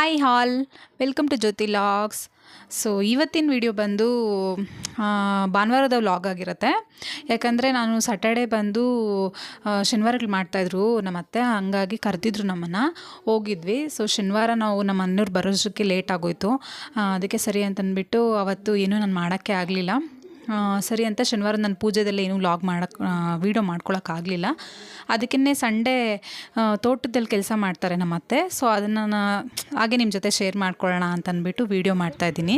Hi all welcome to Jyothi vlogs so ಇವತ್ತಿನ video ಬಂದು ಭಾನುವಾರದ ವ್ಲಾಗ್ ಆಗಿರುತ್ತೆ. ಯಾಕಂದರೆ ನಾನು ಸ್ಯಾಟರ್ಡೇ ಬಂದು ಶನಿವಾರಗಳು ಮಾಡ್ತಾಯಿದ್ರು. ನಮ್ಮ ಅತ್ತೆ ಹಂಗಾಗಿ ಕರೆದಿದ್ರು ನಮ್ಮನ್ನು. ಹೋಗಿದ್ವಿ. ಸೊ ಶನಿವಾರ ನಾವು ನಮ್ಮ ಅನ್ನೋರು ಬರೋಷ್ಟಕ್ಕೆ ಲೇಟ್ ಆಗೋಯ್ತು. ಅದಕ್ಕೆ ಸರಿ ಅಂತಂದ್ಬಿಟ್ಟು ಅವತ್ತು ಏನೂ ನಾನು ಮಾಡೋಕ್ಕೆ ಆಗಲಿಲ್ಲ. ಸರಿ ಅಂತ ಶನಿವಾರ ನನ್ನ ಪೂಜೆದಲ್ಲಿ ಏನೂ ಲಾಗ್ ಮಾಡೋಕ್ಕೆ ವೀಡಿಯೋ ಮಾಡ್ಕೊಳಕ್ಕಾಗಲಿಲ್ಲ. ಅದಕ್ಕೇ ಸಂಡೇ ತೋಟದಲ್ಲಿ ಕೆಲಸ ಮಾಡ್ತಾರೆ ನಮ್ಮ ಅತ್ತೆ ಸೊ ಅದನ್ನು ಹಾಗೆ ನಿಮ್ಮ ಜೊತೆ ಶೇರ್ ಮಾಡ್ಕೊಳ್ಳೋಣ ಅಂತ ಅಂದ್ಬಿಟ್ಟು ವೀಡಿಯೋ ಮಾಡ್ತಾಯಿದ್ದೀನಿ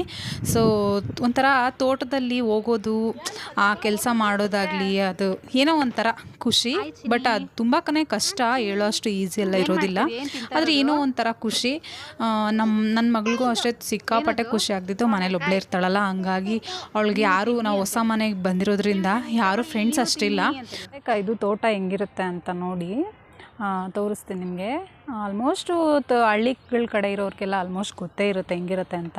ಸೊ ಒಂಥರ ತೋಟದಲ್ಲಿ ಹೋಗೋದು ಆ ಕೆಲಸ ಮಾಡೋದಾಗಲಿ ಅದು ಏನೋ ಒಂಥರ ಖುಷಿ. ಬಟ್ ಅದು ತುಂಬ ಕನೆ ಕಷ್ಟ ಹೇಳೋ ಅಷ್ಟು ಈಸಿ ಎಲ್ಲ ಇರೋದಿಲ್ಲ. ಆದರೆ ಏನೋ ಒಂಥರ ಖುಷಿ. ನಮ್ಮ ನನ್ನ ಮಗಳಿಗೂ ಅಷ್ಟೇ ಸಿಕ್ಕಾಪಟ್ಟೆ ಖುಷಿ ಆಗ್ತಿತ್ತು. ಮನೇಲಿ ಒಬ್ಬಳೇ ಇರ್ತಾಳಲ್ಲ ಹಂಗಾಗಿ ಅವಳಿಗೆ ಯಾರು ನಾವು ಹೊಸ ಮನೆಗೆ ಬಂದಿರೋದ್ರಿಂದ ಯಾರು ಫ್ರೆಂಡ್ಸ್ ಅಷ್ಟಿಲ್ಲ. ಇದು ತೋಟ ಹೆಂಗಿರುತ್ತೆ ಅಂತ ನೋಡಿ ತೋರಿಸ್ತೀನಿ ನಿಮಗೆ. ಆಲ್ಮೋಸ್ಟು ಹಳ್ಳಿಗಳ ಕಡೆ ಇರೋರಿಗೆಲ್ಲ ಆಲ್ಮೋಸ್ಟ್ ಗೊತ್ತೇ ಇರುತ್ತೆ ಹೆಂಗಿರುತ್ತೆ ಅಂತ.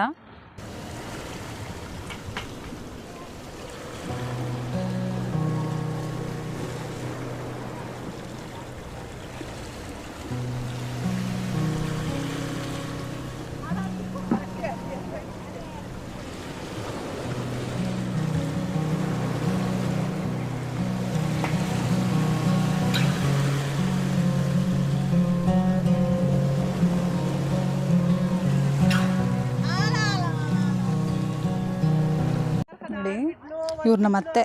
ಇವ್ರು ನಮ್ಮ ಅತ್ತೆ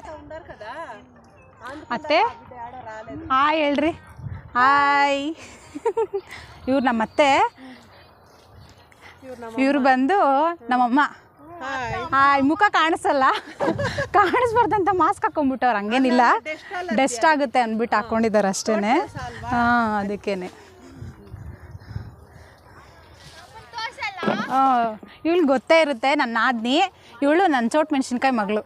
ಅತ್ತೆ ಹಾಯ್ ಹೇಳ್ರಿ. ಹಾಯ್. ಇವ್ರು ನಮ್ಮ ಅತ್ತೆ ಇವ್ರು ಬಂದು ನಮ್ಮಮ್ಮ. ಹಾಯ್. ಮುಖ ಕಾಣಿಸಲ್ಲ. ಕಾಣಿಸ್ಬಾರ್ದಂತ ಮಾಸ್ಕ್ ಹಾಕೊಂಡ್ಬಿಟ್ಟವ್ರು. ಹಂಗೇನಿಲ್ಲ. ಡೆಸ್ಟ್ ಆಗುತ್ತೆ ಅಂದ್ಬಿಟ್ಟು ಹಾಕೊಂಡಿದ್ದಾರೆ ಅಷ್ಟೇನೆ. ಹಾಂ, ಅದಕ್ಕೇನೆ. ಇವಳು ಗೊತ್ತೇ ಇರುತ್ತೆ ನನ್ನ ಆದ್ನಿ ಇವಳು ನನ್ನ ಚೋಟ್ ಮೆಣಸಿನ್ಕಾಯಿ ಮಗಳು.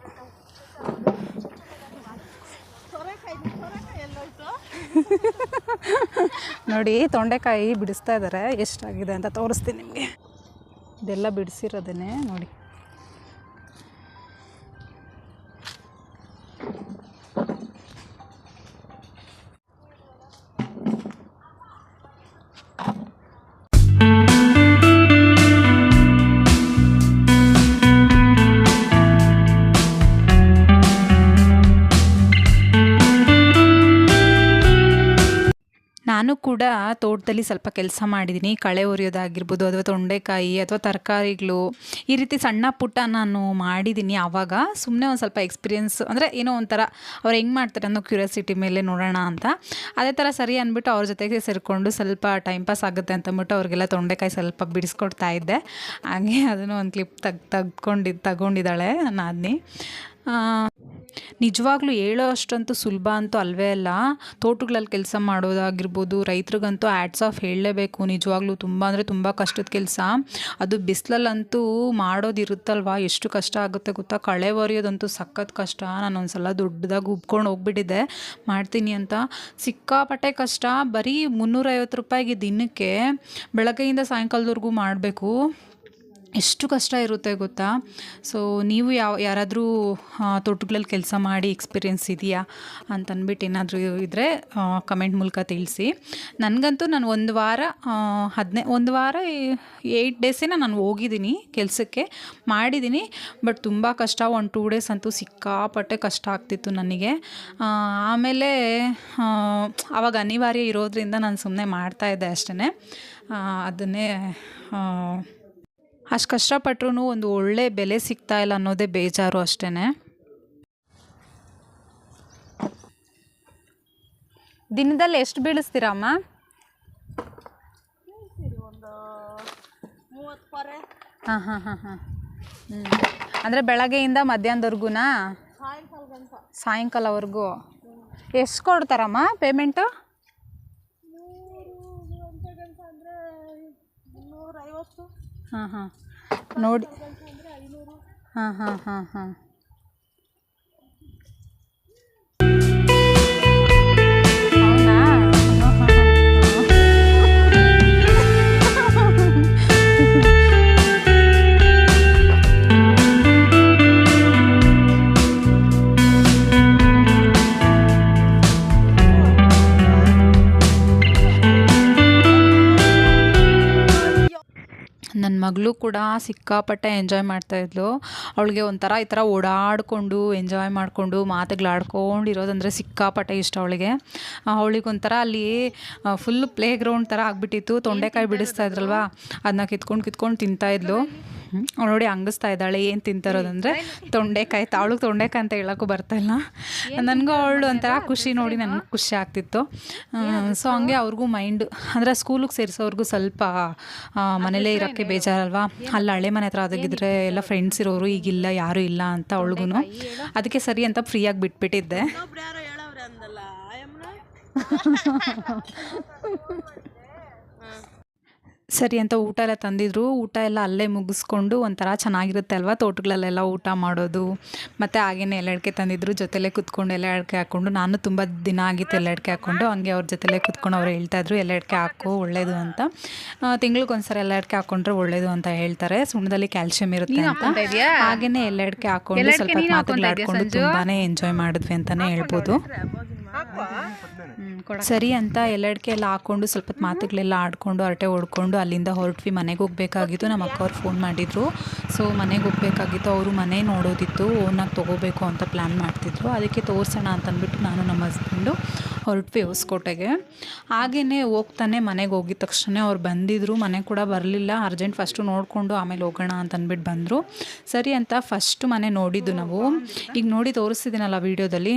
ನೋಡಿ ತೊಂಡೆಕಾಯಿ ಬಿಡಿಸ್ತಾ ಇದ್ದಾರೆ ಎಷ್ಟಾಗಿದೆ ಅಂತ ತೋರಿಸ್ತೀನಿ ನಿಮಗೆ. ಇದೆಲ್ಲ ಬಿಡಿಸಿರೋದೇ ನೋಡಿ. ನಾನು ಕೂಡ ತೋಟದಲ್ಲಿ ಸ್ವಲ್ಪ ಕೆಲಸ ಮಾಡಿದ್ದೀನಿ. ಕಳೆ ಒರೆಯೋದಾಗಿರ್ಬೋದು ಅಥವಾ ತೊಂಡೆಕಾಯಿ, ಅಥವಾ ತರಕಾರಿಗಳು, ಈ ರೀತಿ ಸಣ್ಣ ಪುಟ್ಟ ನಾನು ಮಾಡಿದ್ದೀನಿ ಆವಾಗ ಸುಮ್ಮನೆ ಒಂದು ಸ್ವಲ್ಪ ಎಕ್ಸ್ಪೀರಿಯೆನ್ಸ್ ಅಂದರೆ ಏನೋ ಒಂಥರ ಅವ್ರು ಹೆಂಗೆ ಮಾಡ್ತಾರೆ ಅನ್ನೋ ಕ್ಯೂರಿಯಾಸಿಟಿ ಮೇಲೆ ನೋಡೋಣ ಅಂತ. ಅದೇ ಥರ ಸರಿ ಅಂದ್ಬಿಟ್ಟು ಅವ್ರ ಜೊತೆಗೆ ಸೇರಿಕೊಂಡು ಸ್ವಲ್ಪ ಟೈಮ್ ಪಾಸ್ ಆಗುತ್ತೆ ಅಂತ ಅಂದ್ಬಿಟ್ಟು ಅವ್ರಿಗೆಲ್ಲ ತೊಂಡೆಕಾಯಿ ಸ್ವಲ್ಪ ಬಿಡಿಸ್ಕೊಡ್ತಾ ಇದ್ದೆ. ಹಾಗೆ ಅದನ್ನು ಒಂದು ಕ್ಲಿಪ್ ತಗ್ ತೆಗ್ಕೊಂಡಿದ್ದು ತಗೊಂಡಿದ್ದಾಳೆ ನಾದಿನಿ. ನಿಜವಾಗ್ಲೂ ಹೇಳೋ ಅಷ್ಟಂತೂ ಸುಲಭ ಅಂತೂ ಅಲ್ವೇ ಅಲ್ಲ. ತೋಟಗಳಲ್ಲಿ ಕೆಲಸ ಮಾಡೋದಾಗಿರ್ಬೋದು, ರೈತರಿಗಂತೂ ಆ್ಯಡ್ಸ್ ಆಫ್ ಹೇಳಲೇಬೇಕು. ನಿಜವಾಗ್ಲೂ ತುಂಬ ಅಂದರೆ ತುಂಬ ಕಷ್ಟದ ಕೆಲಸ. ಅದು ಬಿಸಿಲಲ್ಲಂತೂ ಮಾಡೋದಿರುತ್ತಲ್ವ? ಎಷ್ಟು ಕಷ್ಟ ಆಗುತ್ತೆ ಗೊತ್ತಾ? ಕಳೆ ಒರೆಯೋದಂತೂ ಸಖತ್ ಕಷ್ಟ. ನಾನು ಒಂದ್ಸಲ ದೊಡ್ಡದಾಗಿ ಉಬ್ಕೊಂಡು ಹೋಗ್ಬಿಟ್ಟಿದ್ದೆ. ಮಾಡ್ತೀನಿ ಅಂತ. ಸಿಕ್ಕಾಪಟ್ಟೆ ಕಷ್ಟ. ಬರೀ ಮುನ್ನೂರೈವತ್ತು ರೂಪಾಯಿಗೆ ದಿನಕ್ಕೆ ಬೆಳಗ್ಗೆಯಿಂದ ಸಾಯಂಕಾಲದವರೆಗೂ ಮಾಡಬೇಕು. ಎಷ್ಟು ಕಷ್ಟ ಇರುತ್ತೆ ಗೊತ್ತಾ? ಸೊ ನೀವು ಯಾವ, ಯಾರಾದರೂ ತೋಟಗಳಲ್ಲಿ ಕೆಲಸ ಮಾಡಿ ಎಕ್ಸ್ಪೀರಿಯೆನ್ಸ್ ಇದೆಯಾ ಅಂತಂದ್ಬಿಟ್ಟು ಏನಾದರೂ ಇದ್ದರೆ ಕಮೆಂಟ್ ಮೂಲಕ ತಿಳಿಸಿ. ನನಗಂತೂ ನಾನು ಒಂದು ವಾರ ಹದಿನೈ, ಒಂದು ವಾರ ಏಯ್ಟ್ ಡೇಸೇನ ನಾನು ಹೋಗಿದ್ದೀನಿ ಕೆಲಸಕ್ಕೆ, ಮಾಡಿದ್ದೀನಿ ಬಟ್ ತುಂಬ ಕಷ್ಟ, ಒಂದು ಟೂ ಡೇಸ್ ಅಂತೂ ಸಿಕ್ಕಾಪಟ್ಟೆ ಕಷ್ಟ ಆಗ್ತಿತ್ತು ನನಗೆ. ಆಮೇಲೆ ಆವಾಗ ಅನಿವಾರ್ಯ ಇರೋದ್ರಿಂದ ನಾನು ಸುಮ್ಮನೆ ಮಾಡ್ತಾಯಿದ್ದೆ ಅಷ್ಟೇ ಅದನ್ನೇ ಅಷ್ಟು ಕಷ್ಟಪಟ್ಟರು ಒಂದು ಒಳ್ಳೆ ಬೆಲೆ ಸಿಗ್ತಾ ಇಲ್ಲ ಅನ್ನೋದೇ ಬೇಜಾರು ಅಷ್ಟೇ ದಿನದಲ್ಲಿ ಎಷ್ಟು ಬೀಳಿಸ್ತೀರಮ್ಮ ಹಾಂ ಹಾಂ ಹಾಂ ಹಾಂ. ಅಂದರೆ ಬೆಳಗ್ಗೆಯಿಂದ ಮಧ್ಯಾಹ್ನದವರೆಗೂನಾ? ಸಾಯಂಕಾಲವರೆಗೂ. ಎಷ್ಟು ಕೊಡ್ತಾರಮ್ಮ ಪೇಮೆಂಟು? ಹಾಂ ಹಾಂ. ನೋಡಿ. ಹಾಂ ಹಾಂ ಹಾಂ ಹಾಂ. ಮಗಳು ಕೂಡ ಸಿಕ್ಕಾಪಟ್ಟೆ ಎಂಜಾಯ್ ಮಾಡ್ತಾಯಿದ್ಲು ಅವಳಿಗೆ ಒಂಥರ ಈ ಥರ ಓಡಾಡಿಕೊಂಡು ಎಂಜಾಯ್ ಮಾಡಿಕೊಂಡು ಮಾತುಗಳಾಡ್ಕೊಂಡು ಇರೋದಂದರೆ ಸಿಕ್ಕಾಪಟ್ಟೆ ಇಷ್ಟ ಅವಳಿಗೆ. ಅವಳಿಗೆ ಒಂಥರ ಅಲ್ಲಿ ಫುಲ್ ಪ್ಲೇ ಗ್ರೌಂಡ್ ಥರ ಆಗಿಬಿಟ್ಟಿತ್ತು. ತೊಂಡೆಕಾಯಿ ಬಿಡಿಸ್ತಾ ಇದ್ರಲ್ವಾ? ಅದನ್ನ ಕಿತ್ಕೊಂಡು ಕಿತ್ಕೊಂಡು ತಿಂತಾಯಿದ್ಲು ಅವ್ಳು ನೋಡಿ ಅಂಗಿಸ್ತಾ ಇದ್ದಾಳೆ ಏನು ತಿಂತಾರೋದಂದರೆ ತೊಂಡೆಕಾಯಿ ತಾಳು ತೊಂಡೆಕಾಯಿ ಅಂತ ಹೇಳೋಕ್ಕೂ ಬರ್ತಾಯಿಲ್ಲ. ನನಗೂ ಅವಳು ಒಂಥರ ಖುಷಿ ನೋಡಿ ನನಗೆ ಖುಷಿ ಆಗ್ತಿತ್ತು. ಸೊ ಹಂಗೆ ಅವ್ರಿಗೂ ಮೈಂಡ್ ಅಂದರೆ ಸ್ಕೂಲಿಗೆ ಸೇರಿಸೋರ್ಗೂ ಸ್ವಲ್ಪ ಮನೇಲೇ ಇರೋಕ್ಕೆ ಬೇಜಾರಲ್ವಾ? ಅಲ್ಲಿ ಹಳೆ ಮನೆ ಹತ್ರ ಅದಾಗಿದ್ರೆ ಎಲ್ಲ ಫ್ರೆಂಡ್ಸ್ ಇರೋರು ಈಗಿಲ್ಲ ಯಾರು ಇಲ್ಲ ಅಂತ ಅವಳಿಗೂ ಅದಕ್ಕೆ ಸರಿ ಅಂತ ಫ್ರೀಯಾಗಿ ಬಿಟ್ಬಿಟ್ಟಿದ್ದೆ. ಸರಿ ಅಂತ ಊಟ ಎಲ್ಲ ತಂದಿದ್ರು. ಊಟ ಎಲ್ಲ ಅಲ್ಲೇ ಮುಗಿಸ್ಕೊಂಡು ಒಂಥರ ಚೆನ್ನಾಗಿರುತ್ತೆ ಅಲ್ವಾ ತೋಟಗಳಲ್ಲೆಲ್ಲ ಊಟ ಮಾಡೋದು. ಮತ್ತು ಹಾಗೇನೆ ಎಲೆಡ್ಕೆ ತಂದಿದ್ರು. ಜೊತೆಲೇ ಕುತ್ಕೊಂಡು ಎಲ್ಲ ಅಡಿಕೆ ಹಾಕ್ಕೊಂಡು ನಾನು ತುಂಬ ದಿನ ಆಗಿತ್ತು ಎಲ್ಲ ಅಡಿಕೆ ಹಾಕ್ಕೊಂಡು. ಹಂಗೆ ಅವ್ರ ಜೊತೆಲೇ ಕುತ್ಕೊಂಡು ಅವ್ರು ಹೇಳ್ತಾಯಿದ್ರು ಎಲ್ಲ ಅಡಿಕೆ ಹಾಕು ಒಳ್ಳೇದು ಅಂತ. ತಿಂಗಳಿಗೊಂದ್ಸರಿ ಎಲ್ಲ ಅಡಿಕೆ ಹಾಕ್ಕೊಂಡ್ರೆ ಒಳ್ಳೇದು ಅಂತ ಹೇಳ್ತಾರೆ. ಸುಣ್ಣದಲ್ಲಿ ಕ್ಯಾಲ್ಶಿಯಂ ಇರುತ್ತೆ ಅಂತ. ಹಾಗೇನೆ ಎಲ್ಲ ಅಡಿಕೆ ಹಾಕ್ಕೊಂಡು ಸ್ವಲ್ಪ ಮಾತುಗಳಾಡ್ಕೊಂಡು ತುಂಬಾ ಎಂಜಾಯ್ ಮಾಡಿದ್ವಿ ಅಂತಲೇ ಹೇಳ್ಬೋದು. ಸರಿ ಅಂತ ಎಲ್ಲಡ್ಕೆ ಎಲ್ಲ ಹಾಕೊಂಡು ಸ್ವಲ್ಪ ಹೊತ್ತು ಮಾತುಗಳೆಲ್ಲ ಆಡ್ಕೊಂಡು ಹರಟೆ ಹೊಡ್ಕೊಂಡು ಅಲ್ಲಿಂದ ಹೊರಟ್ವಿ. ಮನೆಗೆ ಹೋಗ್ಬೇಕಾಗಿತ್ತು. ನಮ್ಮ ಅಕ್ಕ ಅವ್ರು ಫೋನ್ ಮಾಡಿದ್ರು. ಸೊ ಮನೆಗೆ ಹೋಗ್ಬೇಕಾಗಿತ್ತು. ಅವರು ಮನೆ ನೋಡೋದಿತ್ತು. ಓನಾಗಿ ತೊಗೋಬೇಕು ಅಂತ ಪ್ಲ್ಯಾನ್ ಮಾಡ್ತಿದ್ರು. ಅದಕ್ಕೆ ತೋರಿಸೋಣ ಅಂತ ಅಂದ್ಬಿಟ್ಟು ನಾನು ನಮ್ಮ ಹಸ್ಬೆಂಡು ಹೊರಟ್ವಿ ಹೊಸ್ಕೋಟೆಗೆ. ಹಾಗೆಯೇ ಹೋಗ್ತಾನೆ ಮನೆಗೆ ಹೋಗಿದ ತಕ್ಷಣ ಅವ್ರು ಬಂದಿದ್ರು. ಮನೆ ಕೂಡ ಬರಲಿಲ್ಲ. ಅರ್ಜೆಂಟ್ ಫಸ್ಟು ನೋಡಿಕೊಂಡು ಆಮೇಲೆ ಹೋಗೋಣ ಅಂತ ಅಂದ್ಬಿಟ್ಟು ಬಂದರು. ಸರಿ ಅಂತ ಫಸ್ಟು ಮನೆ ನೋಡಿದ್ದು ನಾವು. ಈಗ ನೋಡಿ ತೋರಿಸ್ತಿದ್ದೀನಲ್ಲ ವೀಡಿಯೋದಲ್ಲಿ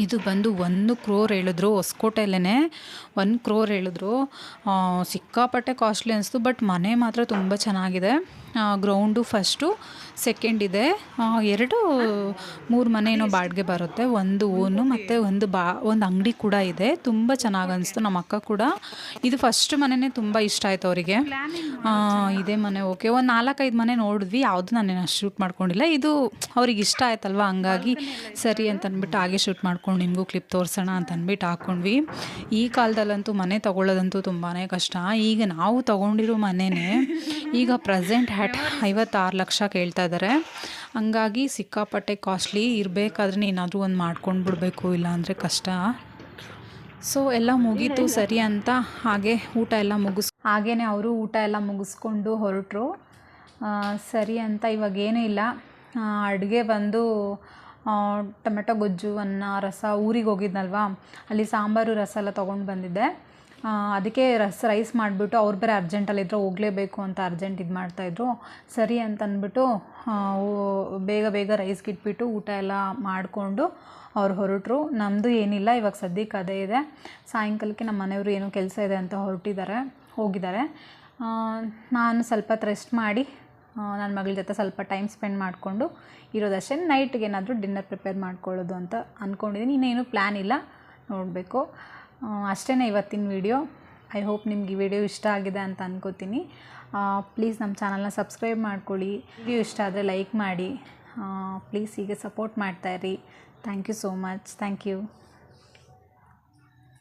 ಇದು ಬಂದು ಒಂದು ಕ್ರೋರ್ ಹೇಳಿದ್ರು ಹೊಸಕೋಟೆಯಲ್ಲೇ ಒಂದು ಕ್ರೋರ್ ಹೇಳಿದ್ರು. ಸಿಕ್ಕಾಪಟ್ಟೆ ಕಾಸ್ಟ್ಲಿ ಅನಿಸ್ತು ಬಟ್ ಮನೆ ಮಾತ್ರ ತುಂಬ ಚೆನ್ನಾಗಿದೆ. ಗ್ರೌಂಡು ಫಸ್ಟು ಸೆಕೆಂಡ್ ಇದೆ. ಎರಡು, ಮೂರು ಮನೆ ಬಾಡಿಗೆ ಬರುತ್ತೆ. ಒಂದು ಓನು ಮತ್ತು ಒಂದು ಬಾ, ಒಂದು ಅಂಗಡಿ ಕೂಡ ಇದೆ. ತುಂಬ ಚೆನ್ನಾಗಿ ಅನಿಸ್ತು ನಮ್ಮ ಅಕ್ಕ ಕೂಡ. ಇದು ಫಸ್ಟ್ ಮನೆಯೇ ತುಂಬ ಇಷ್ಟ ಆಯಿತು ಅವರಿಗೆ. ಇದೇ ಮನೆ ಓಕೆ ಒಂದು ನಾಲ್ಕೈದು ಮನೆ ನೋಡಿದ್ವಿ. ಯಾವುದು ನಾನೇನು ಅಷ್ಟು ಶೂಟ್ ಮಾಡ್ಕೊಂಡಿಲ್ಲ. ಇದು ಅವ್ರಿಗೆ ಇಷ್ಟ ಆಯ್ತಲ್ವ? ಹಂಗಾಗಿ ಸರಿ ಅಂತ ಅಂದ್ಬಿಟ್ಟು ಹಾಗೆ ಶೂಟ್ ಮಾಡ್ಕೊಂಡು ನಿಮಗೂ ಕ್ಲಿಪ್ ತೋರಿಸೋಣ ಅಂತ ಅಂದ್ಬಿಟ್ಟು ಹಾಕ್ಕೊಂಡ್ವಿ ಈ ಕಾಲದಲ್ಲಂತೂ ಮನೆ ತೊಗೊಳ್ಳೋದಂತೂ ತುಂಬಾ ಕಷ್ಟ. ಈಗ ನಾವು ತೊಗೊಂಡಿರೋ ಮನೆನೇ ಈಗ ಪ್ರೆಸೆಂಟ್ ಹ್ಯಾಟ್ ಐವತ್ತಾರು ಲಕ್ಷ ಕೇಳ್ತಾ ಇದ್ದಾರೆ ಹಂಗಾಗಿ ಸಿಕ್ಕಾಪಟ್ಟೆ ಕಾಸ್ಟ್ಲಿ ಇರಬೇಕಾದ್ರೆ ಏನಾದರೂ ಒಂದು ಮಾಡ್ಕೊಂಡು ಬಿಡಬೇಕು ಇಲ್ಲಾಂದರೆ ಕಷ್ಟ. ಸೊ ಎಲ್ಲ ಮುಗೀತು ಸರಿ ಅಂತ. ಹಾಗೆ ಊಟ ಎಲ್ಲ ಮುಗಿಸ್ ಹಾಗೇ ಅವರು ಊಟ ಎಲ್ಲ ಮುಗಿಸ್ಕೊಂಡು ಹೊರಟರು. ಸರಿ ಅಂತ ಇವಾಗ ಏನೂ ಇಲ್ಲ. ಅಡುಗೆ ಬಂದು ಟೊಮೆಟೊ ಗೊಜ್ಜು ಅನ್ನ ರಸ ಊರಿಗೆ ಹೋಗಿದ್ನಲ್ವಾ? ಅಲ್ಲಿ ಸಾಂಬಾರು ರಸ ಎಲ್ಲ ತೊಗೊಂಡು ಬಂದಿದ್ದೆ. ಅದಕ್ಕೆ ರಸ್, ರೈಸ್ ಮಾಡಿಬಿಟ್ಟು ಅವ್ರು ಬೇರೆ ಅರ್ಜೆಂಟಲ್ಲಿದ್ದರೆ ಹೋಗಲೇಬೇಕು ಅಂತ ಅರ್ಜೆಂಟ್ ಇದು ಮಾಡ್ತಾಯಿದ್ರು ಸರಿ ಅಂತ ಅಂದ್ಬಿಟ್ಟು ಬೇಗ ಬೇಗ ರೈಸ್ಗೆ ಇಟ್ಬಿಟ್ಟು ಊಟ ಎಲ್ಲ ಮಾಡಿಕೊಂಡು ಅವ್ರು ಹೊರಟರು. ನಮ್ಮದು ಏನಿಲ್ಲ, ಇವಾಗ ಸದ್ಯಕ್ಕೆ ಅದೇ ಇದೆ. ಸಾಯಂಕಾಲಕ್ಕೆ ನಮ್ಮ ಮನೆಯವರು ಏನೋ ಕೆಲಸ ಇದೆ ಅಂತ ಹೊರಟಿದ್ದಾರೆ, ಹೋಗಿದ್ದಾರೆ. ನಾನು ಸ್ವಲ್ಪ ರೆಸ್ಟ್ ಮಾಡಿ ನನ್ನ ಮಗಳ ಜೊತೆ ಸ್ವಲ್ಪ ಟೈಮ್ ಸ್ಪೆಂಡ್ ಮಾಡಿಕೊಂಡು ಇರೋದಷ್ಟೇ. ನೈಟ್ಗೆ ಏನಾದರೂ ಡಿನ್ನರ್ ಪ್ರಿಪೇರ್ ಮಾಡ್ಕೊಳ್ಳೋದು ಅಂತ ಅಂದ್ಕೊಂಡಿದ್ದೀನಿ ಇನ್ನೇನು ಪ್ಲ್ಯಾನ್ ಇಲ್ಲ, ನೋಡಬೇಕು. ಅಷ್ಟೇ ಇವತ್ತಿನ ವಿಡಿಯೋ ಐ ಹೋಪ್ ನಿಮ್ಗೆ ಈ ವಿಡಿಯೋ ಇಷ್ಟ ಆಗಿದೆ ಅಂತ ಅನ್ಕೋತೀನಿ. ಪ್ಲೀಸ್ ನಮ್ಮ ಚಾನಲ್ನ ಸಬ್ಸ್ಕ್ರೈಬ್ ಮಾಡ್ಕೊಳ್ಳಿ. ವಿಡಿಯೋ ಇಷ್ಟ ಆದರೆ ಲೈಕ್ ಮಾಡಿ. ಪ್ಲೀಸ್ ಹೀಗೆ support ಮಾಡ್ತಾಯಿರಿ thank you so much thank you